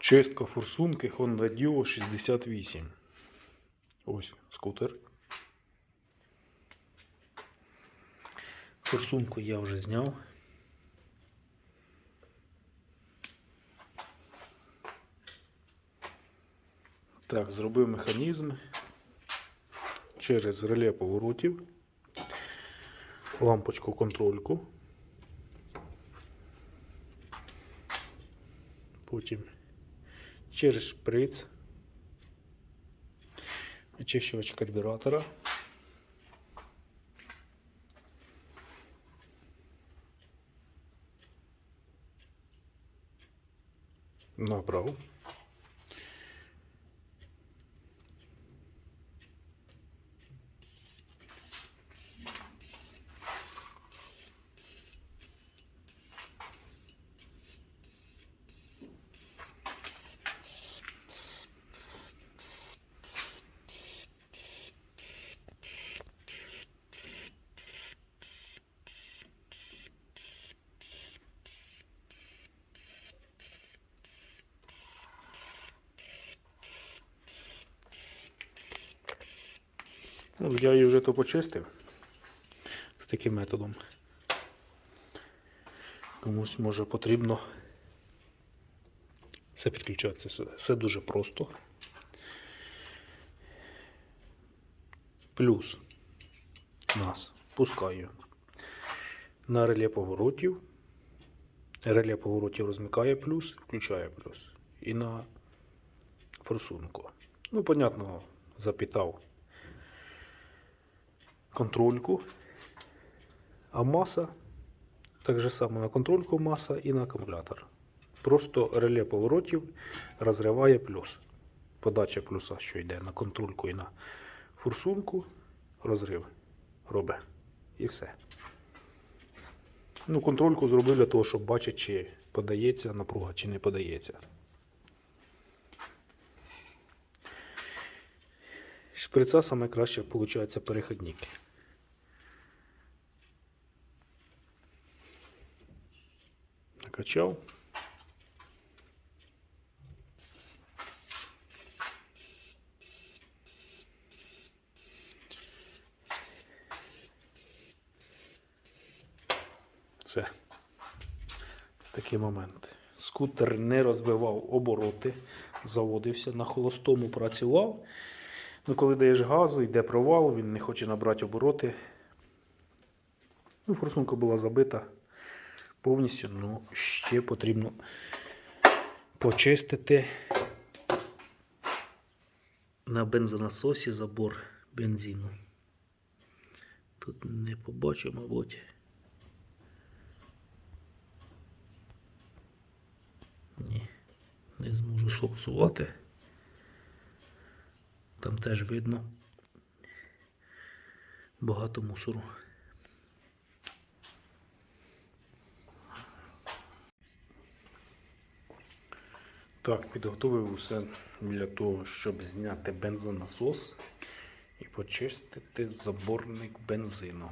Чистка форсунки Honda Dio 68. Ось скутер. Форсунку я вже зняв. Так, зробив механізм через реле поворотів, лампочку контрольку. Потім через шприц, очищувач карбюратора. Набрав. Ну, я її вже то почистив з таким методом. Комусь може потрібно все підключатися. Все, дуже просто. Плюс нас пускаю на реле поворотів. Реле поворотів розмикає плюс, включає плюс. І на форсунку. Ну, понятно, запитав контрольку, а маса так же само на контрольку маса і на акумулятор. Просто реле поворотів розриває плюс. Подача плюса, що йде на контрольку і на форсунку, розрив робить. І все. Ну, контрольку зробив для того, щоб бачити, чи подається напруга, чи не подається. Шприца саме краще виходить переходник. Накачав. Все. Ось такий момент. Скутер не розбивав обороти, заводився, на холостому працював. Ну, коли даєш газу, йде провал, він не хоче набрати обороти. Ну, форсунка була забита повністю, ну ще потрібно почистити на бензонасосі забор бензину. Тут не побачу, мабуть. Ні, не зможу сфокусувати. Там теж видно багато мусору. Так, підготовив усе для того, щоб зняти бензонасос і почистити заборник бензину.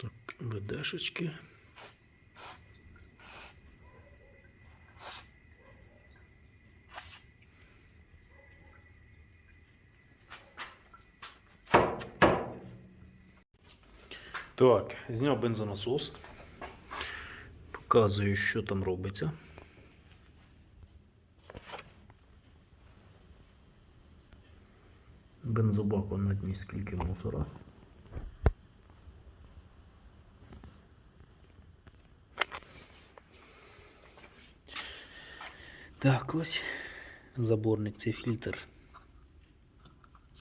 Так, БДшечки. Так, зняв бензонасос. Показую, що там робиться. Бензобаку на дні скільки мусора. Так, ось заборник, цей фільтр.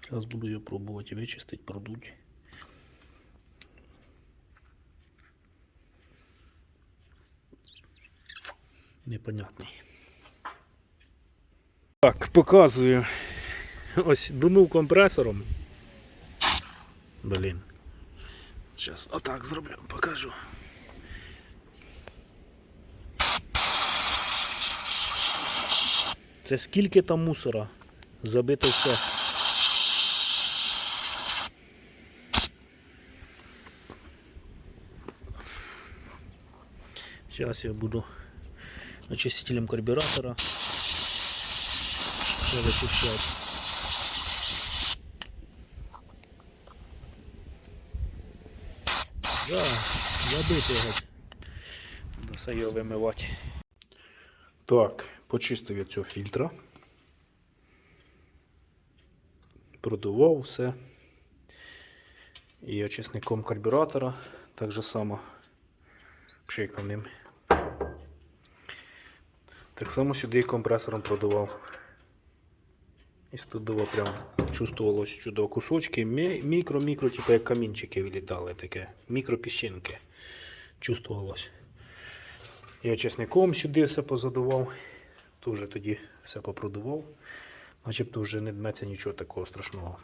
Зараз буду його пробувати вичистити, продуть. Непонятний. Так, показую. Ось дунув компресором. Блін. Зараз отак зроблю, покажу. Це скільки там мусора? Забито все. Зараз я буду очистителем карбюратора. Вичищати. Да, забити його. Його вимивати. Так, почистив я цього фільтра. Продував все. І очисником карбюратора так же само пшикав ним. Так само сюди компресором продував. І студово прям чувствувалось чудово. Кусочки мікро-мікро, типу як камінчики вилітали таке. Мікропіщинки. Чувствувалось. Я чесником сюди все позадував. Тоже тоді все попродував. Начебто вже не дметься нічого такого страшного.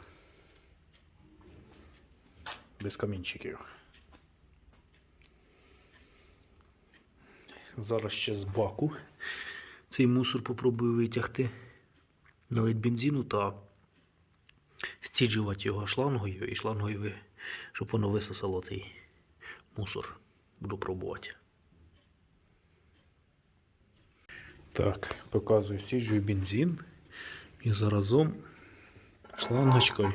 Без камінчиків. Зараз ще з баку цей мусор попробую витягти. Налить бензину та стіджувати його шлангою і шлангою, щоб воно висосало цей мусор. Буду пробувати. Так, показую, стіджую бензин і заразом шлангочкою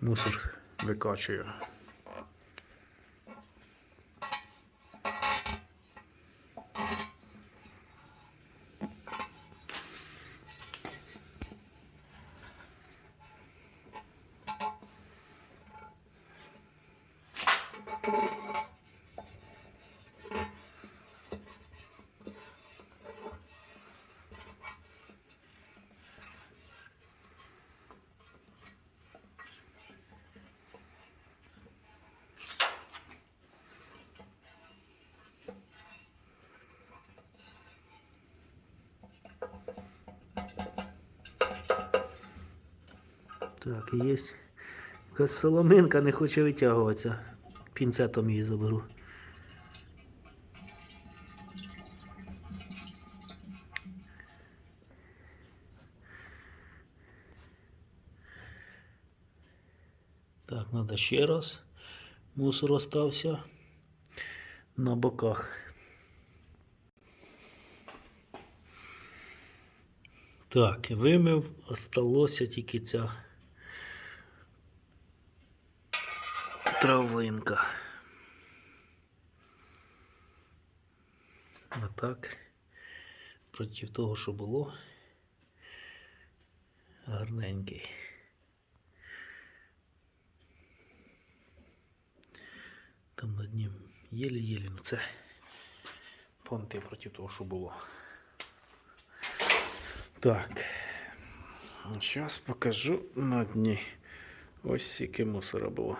мусор викачую. Так, є. Якась соломинка не хоче витягуватися. Пінцетом її заберу. Так, треба ще раз. Мусор остався на боках. Так, вимив, осталося тільки ця травинка. А так, проти того, що було, гарненький. Там над ним єлі-єлі, ну це понти проти того, що було. Так. Зараз покажу на дні. Ось скільки мусора було.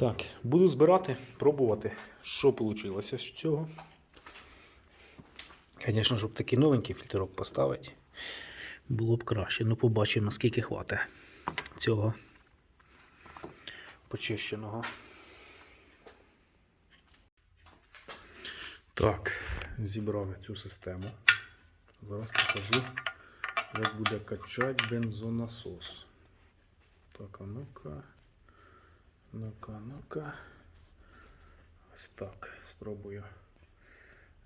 Так, буду збирати, пробувати, що вийшло з цього. Звісно, щоб такий новенький фільтрок поставити, було б краще. Ну, побачимо, наскільки хватить цього почищеного. Так, зібрав я цю систему. Зараз покажу, як буде качати бензонасос. Так, а ну-ка. Ну-ка, ну-ка. Ось так. Спробую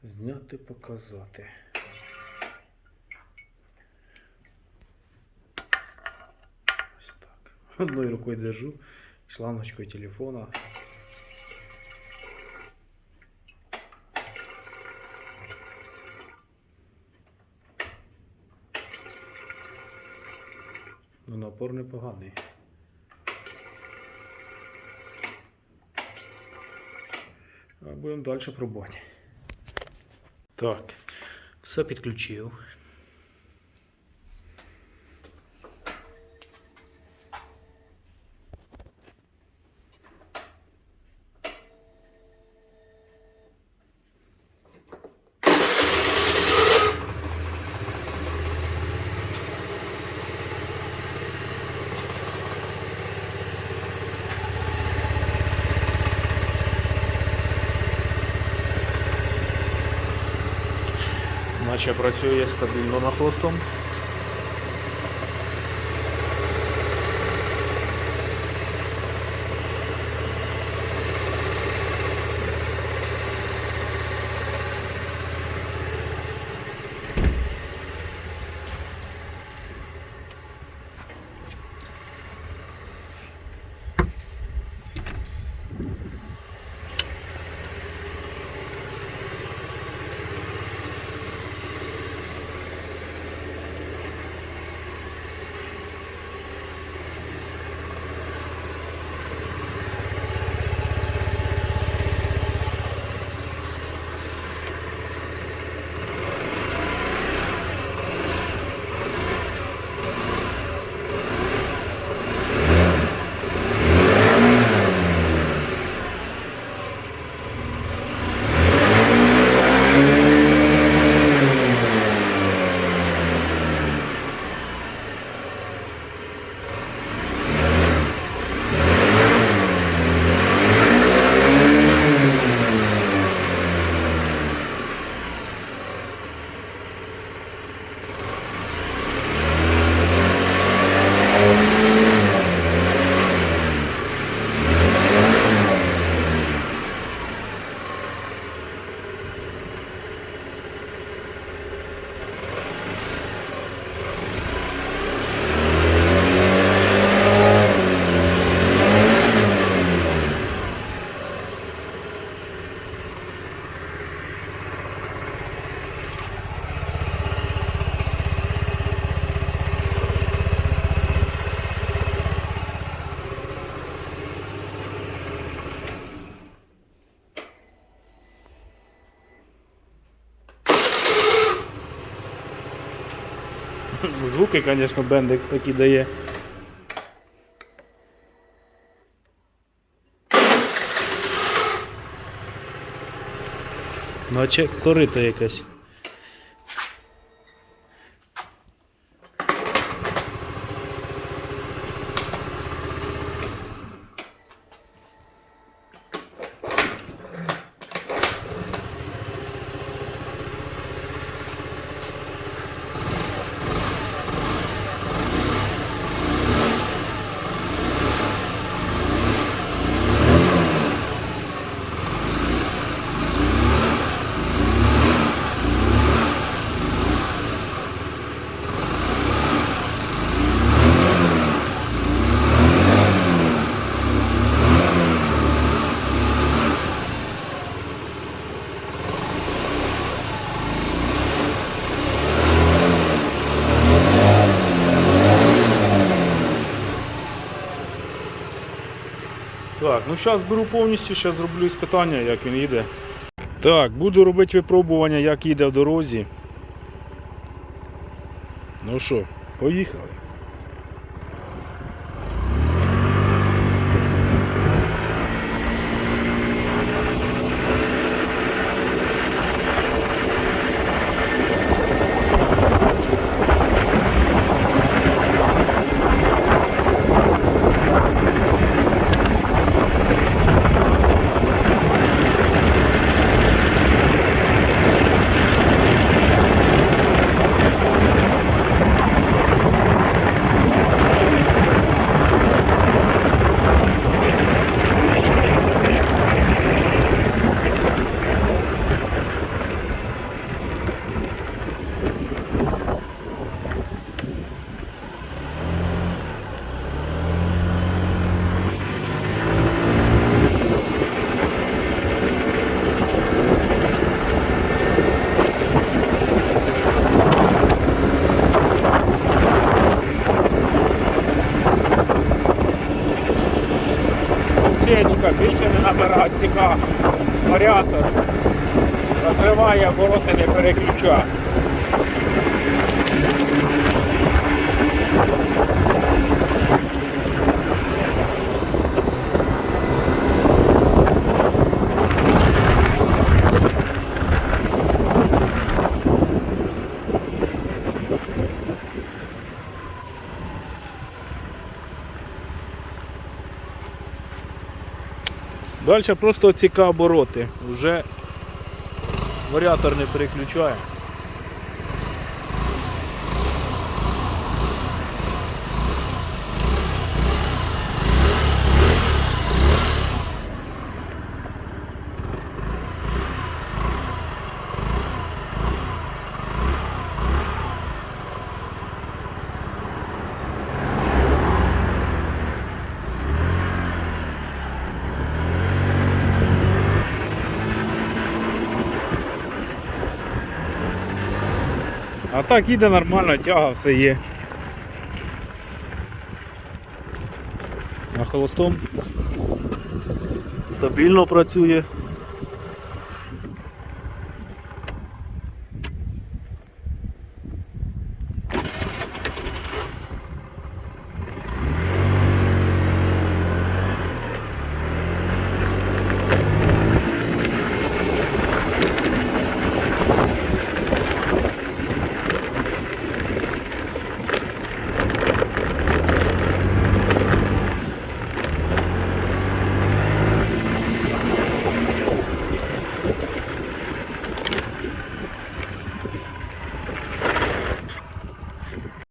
зняти, показати. Ось так. Одною рукою держу, шлангочкою телефона. Ну, напор непоганий. Будемо далі пробувати. Так, все підключив. наче працює стабільно на хвостом. Звуки, звісно, бендекс такі дає. Наче корито якесь. Так, ну зараз беру повністю, зараз зроблю іспитання, як він їде. Так, буду робити випробування, як їде в дорозі. Ну що, поїхали. Більше не. Варіатор. Розриває, оборотини не Далі просто цікаво обороти. Вже варіатор не переключає. Так їде нормально, тяга, все є. На холостом стабільно працює.